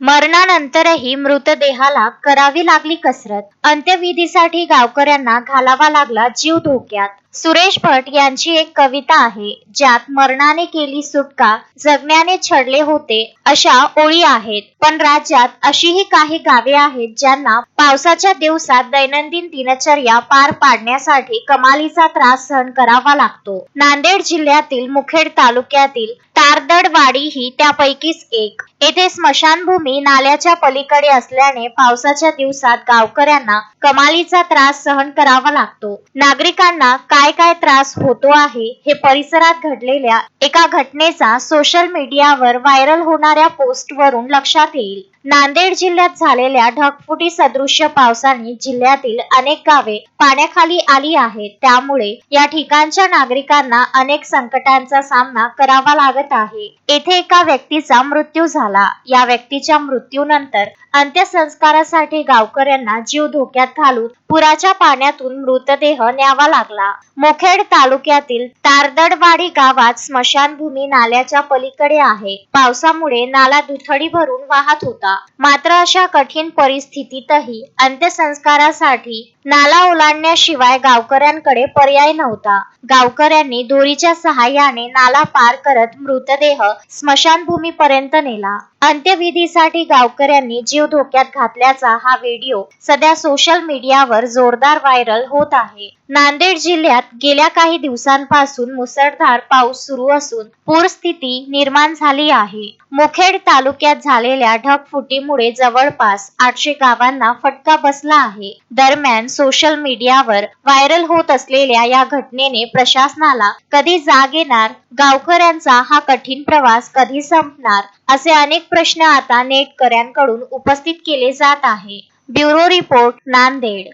मरणानंतरही मृतदेहाला करावी लागली कसरत. अंत्यविधीसाठी गावकऱ्यांना घालावा लागला जीव धोक्यात. सुरेश भट यांची एक कविता आहे ज्यात मरणाने केली सुटका जगण्याने छडले होते अशा ओळी आहेत. पण राज्यात अशीही काही गावे आहेत ज्यांना पावसाच्या दिवसात दैनंदिन दिनचर्या पार पाडण्यासाठी कमालीचा त्रास सहन करावा लागतो. नांदेड जिल्ह्यातील मुखेड तालुक्यातील तारदडवाडी ही त्यापैकीच एक. येथे स्मशानभूमी नाल्याच्या पलीकडे असल्याने पावसाच्या दिवसात गावकऱ्यांना कमालीचा त्रास सहन करावा लागतो. नागरिकांना काय काय त्रास होतो आहे हे परिसरात घडलेल्या एका घटनेचा सोशल मीडियावर व्हायरल होणाऱ्या पोस्टवरून लक्षात येईल. नांदेड जिल्ह्यात झालेल्या ढगफुटी सदृश्य पावसाने जिल्ह्यातील अनेक गावे पाण्याखाली आली आहेत. त्यामुळे या ठिकाणच्या नागरिकांना अनेक संकटांचा सामना करावा लागत आहे. येथे एका व्यक्तीचा मृत्यू झाला. या व्यक्तीच्या मृत्यूनंतर अंत्यसंस्कारासाठी गावकऱ्यांना जीव धोक्यात घालून पुराच्या पाण्यातून मृतदेह न्यावा लागला. मुखेड तालुक्यातील तारदडवाडी गावात स्मशानभूमी नाल्याच्या पलीकडे आहे. पावसामुळे नाला दुथडी भरून वाहत होता. मात्र अशा कठीण परिस्थितीतही अंत्यसंस्कारासाठी नाला ओलांडण्याशिवाय गावकऱ्यांकडे पर्याय नव्हता. गावकऱ्यांनी दोरीच्या सहाय्याने नाला पार करत मृतदेह स्मशानभूमीपर्यंत नेला. अंत्यविधीसाठी गावकऱ्यांनी जीव धोक्यात घातल्याचा हा व्हिडिओ सध्या सोशल मीडियावर जोरदार व्हायरल होत आहे. नांदेड जिल्ह्यात जिल्ह्यात गेल्या काही दिवसांपासून मुसळधार पाऊस सुरू असून पूरस्थिती निर्माण झाली आहे. मुखेड तालुक्यात झालेल्या ढगफुटीमुळे जवळपास आठशे गावांना फटका बसला आहे. दरम्यान सोशल मीडियावर व्हायरल होत असलेल्या या घटनेने प्रशासनाला कधी जाग येणार गावकऱ्यांचा हा कठीण प्रवास कधी संपणार असे अनेक प्रश्न आता नेटकऱ्यांकडून उपस्थित केले जात आहे. Bureau report Nanded.